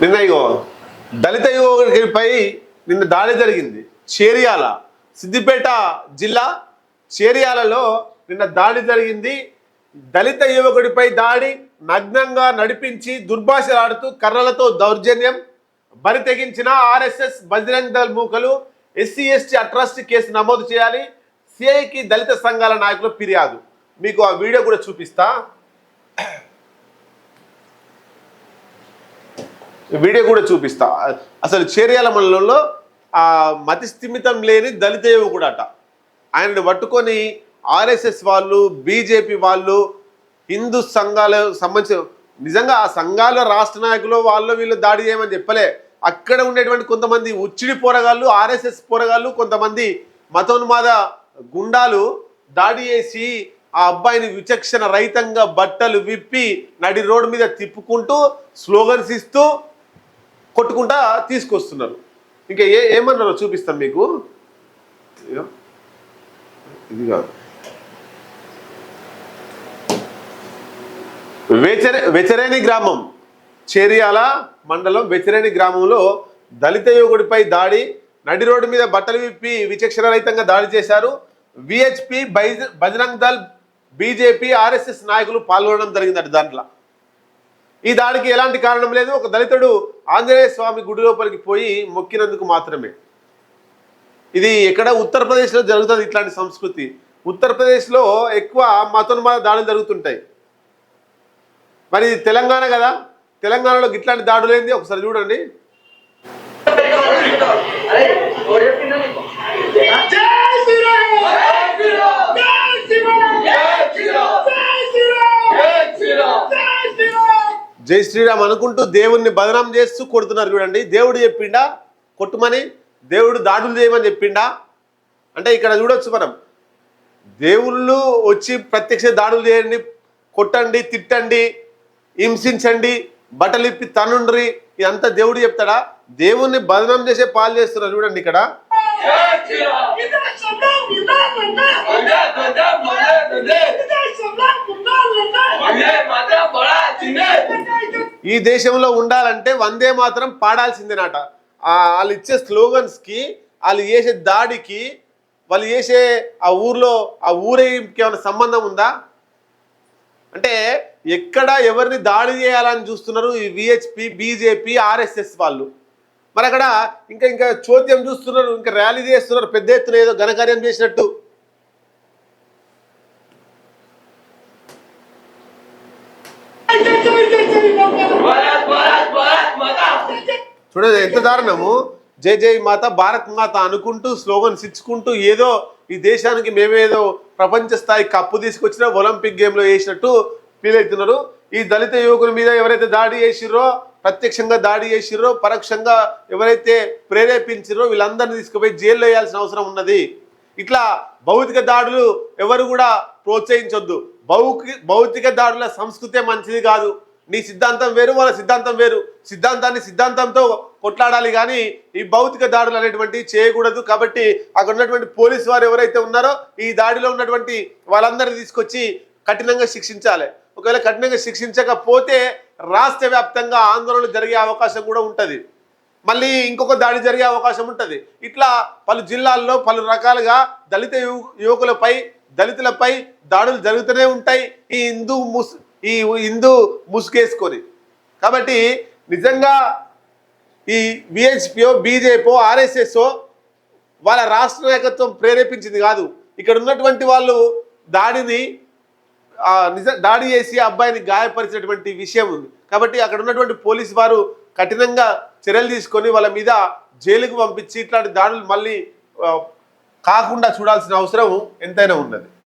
నిన్న ఇగో దళిత యువకుడిపై నిన్న దాడి జరిగింది. చేరియాల సిద్దిపేట జిల్లా చేరియాలలో నిన్న దాడి జరిగింది. దళిత యువకుడిపై దాడి నగ్నంగా నడిపించి దుర్భాషలాడుతూ కర్రలతో దౌర్జన్యం బరి తెగించిన ఆర్ఎస్ఎస్ బజరంగ్ దళ్ మూకలు ఎస్సీ ఎస్టీ అట్రాసిటీ కేసు నమోదు చేయాలి. సిఐకి దళిత సంఘాల నాయకులు ఫిర్యాదు. మీకు ఆ వీడియో కూడా చూపిస్తా. వీడియో కూడా చూపిస్తా. అసలు చేర్యాల మండలంలో ఆ మతి స్థిమితం లేని దళిత అట. ఆయనను పట్టుకొని ఆర్ఎస్ఎస్ వాళ్ళు బీజేపీ వాళ్ళు హిందూ సంఘాలు సంబంధించిన నిజంగా ఆ సంఘాల రాష్ట్ర నాయకులు వాళ్ళు వీళ్ళు దాడి చేయమని చెప్పలే. అక్కడ ఉండేటువంటి కొంతమంది ఉచ్చిడి పోరగాళ్ళు ఆర్ఎస్ఎస్ పోరగాళ్ళు కొంతమంది మతోన్మాద గుండాలు దాడి చేసి ఆ అబ్బాయిని విచక్షణ రహితంగా బట్టలు విప్పి నడి రోడ్డు మీద తిప్పుకుంటూ స్లోగన్స్ ఇస్తూ కొట్టుకుంటా తీసుకొస్తున్నారు. ఇంకా ఏ ఏమన్నారో చూపిస్తాం మీకు. ఇది కాదు. వెచరే వెచరేని గ్రామం. చేరియాల మండలం వెచరేని గ్రామంలో దళిత యువకుడిపై దాడి నడి రోడ్డు మీద బట్టలు విప్పి విచక్షణ రహితంగా దాడి చేశారు. విహెచ్పి బైజ్ బజరంగ్ దళ్ బీజేపీ ఆర్ఎస్ఎస్ నాయకులు పాల్గొనడం జరిగిందట దాంట్లో. ఈ దాడికి ఎలాంటి కారణం లేదు. ఒక దళితుడు ఆంజనేయ స్వామి గుడి లోపలికి పోయి మొక్కినందుకు మాత్రమే. ఇది ఎక్కడ ఉత్తరప్రదేశ్లో జరుగుతుంది ఇట్లాంటి సంస్కృతి? ఉత్తరప్రదేశ్లో ఎక్కువ మతోన్మాద దాడులు జరుగుతుంటాయి. మరి ఇది తెలంగాణ కదా? తెలంగాణలో ఇట్లాంటి దాడులు ఏంది? ఒకసారి చూడండి అరే ఎవరు చెప్పిందో నీకు? జై శ్రీరామ్ జై శ్రీరామ్ జై శ్రీరామ్ జై శ్రీరామ్ జై శ్రీరామ్ జై శ్రీరామ్ అనుకుంటూ దేవుణ్ణి బదనాం చేస్తూ కొడుతున్నారు చూడండి. దేవుడు చెప్పిండా? కొట్టుమని? దేవుడు దాడులు చేయమని చెప్పిండా? అంటే ఇక్కడ చూడొచ్చు మనం. దేవుళ్ళు వచ్చి ప్రత్యక్ష దాడులు చేయండి కొట్టండి తిట్టండి హింసించండి బట్టలు ఇప్పి తనుండ్రి ఇదంతా దేవుడు చెప్తాడా? దేవుణ్ణి బదనాం చేసే పాలు చేస్తున్నారు చూడండి ఇక్కడ. ఈ దేశంలో ఉండాలంటే వందే మాత్రం పాడాల్సిందేనట. వాళ్ళు ఇచ్చే స్లోగన్స్కి వాళ్ళు చేసే దాడికి వాళ్ళు చేసే ఆ ఊర్లో ఆ ఊరేకి ఏమైనా సంబంధం ఉందా? అంటే ఎక్కడ ఎవరిని దాడి చేయాలని చూస్తున్నారు ఈ విహెచ్పి బీజేపీ ఆర్ఎస్ఎస్ వాళ్ళు? మరి అక్కడ ఇంకా ఇంకా చోద్యం చూస్తున్నారు ఇంకా ర్యాలీ చేస్తున్నారు పెద్ద ఎత్తున ఏదో ఘనకార్యం చేసినట్టు. చూడండి ఎంత దారుణము. జై జై మాత భారత్ మాత అనుకుంటూ స్లోగన్స్ ఇచ్చుకుంటూ ఏదో ఈ దేశానికి మేమేదో ప్రపంచ స్థాయి కప్పు తీసుకొచ్చిన ఒలింపిక్ గేమ్లో వేసినట్టు ఫీల్ అవుతున్నారు. ఈ దళిత యువకుల మీద ఎవరైతే దాడి చేసిర్రో ప్రత్యక్షంగా దాడి చేసిర్రో పరోక్షంగా ఎవరైతే ప్రేరేపించిర్రో వీళ్ళందరినీ తీసుకుపోయి జైల్లో వేయాల్సిన అవసరం ఉన్నది. ఇట్లా భౌతిక దాడులు ఎవరు కూడా ప్రోత్సహించొద్దు. భౌతిక దాడుల సంస్కృతే మంచిది కాదు. నీ సిద్ధాంతం వేరు వాళ్ళ సిద్ధాంతం వేరు. సిద్ధాంతాన్ని సిద్ధాంతంతో కొట్లాడాలి కానీ ఈ భౌతిక దాడులు అనేటువంటి చేయకూడదు కాబట్టి అక్కడ ఉన్నటువంటి పోలీసు వారు ఎవరైతే ఉన్నారో ఈ దాడిలో ఉన్నటువంటి వాళ్ళందరినీ తీసుకొచ్చి కఠినంగా శిక్షించాలి. ఒకవేళ కఠినంగా శిక్షించకపోతే రాష్ట్ర వ్యాప్తంగా ఆందోళనలు జరిగే అవకాశం కూడా ఉంటుంది. మళ్ళీ ఇంకొక దాడి జరిగే అవకాశం ఉంటుంది. ఇట్లా పలు జిల్లాల్లో పలు రకాలుగా దళిత యువ- యువకులపై దళితులపై దాడులు జరుగుతూనే ఉంటాయి. ఈ హిందూ ముస్ ఈ హిందూ ముసుగేసుకొని. కాబట్టి నిజంగా ఈ విహెచ్పిఓ బీజేపీ ఆర్ఎస్ఎస్ వాళ్ళ రాష్ట్ర నాయకత్వం ప్రేరేపించింది కాదు. ఇక్కడ ఉన్నటువంటి వాళ్ళు దాడిని నిజ దాడి చేసి ఆ అబ్బాయిని గాయపరిచినటువంటి విషయం ఉంది. కాబట్టి అక్కడ ఉన్నటువంటి పోలీసు వారు కఠినంగా చర్యలు తీసుకొని వాళ్ళ మీద జైలుకు పంపించి ఇట్లాంటి దాడులు మళ్ళీ కాకుండా చూడాల్సిన అవసరం ఎంతైనా ఉన్నది.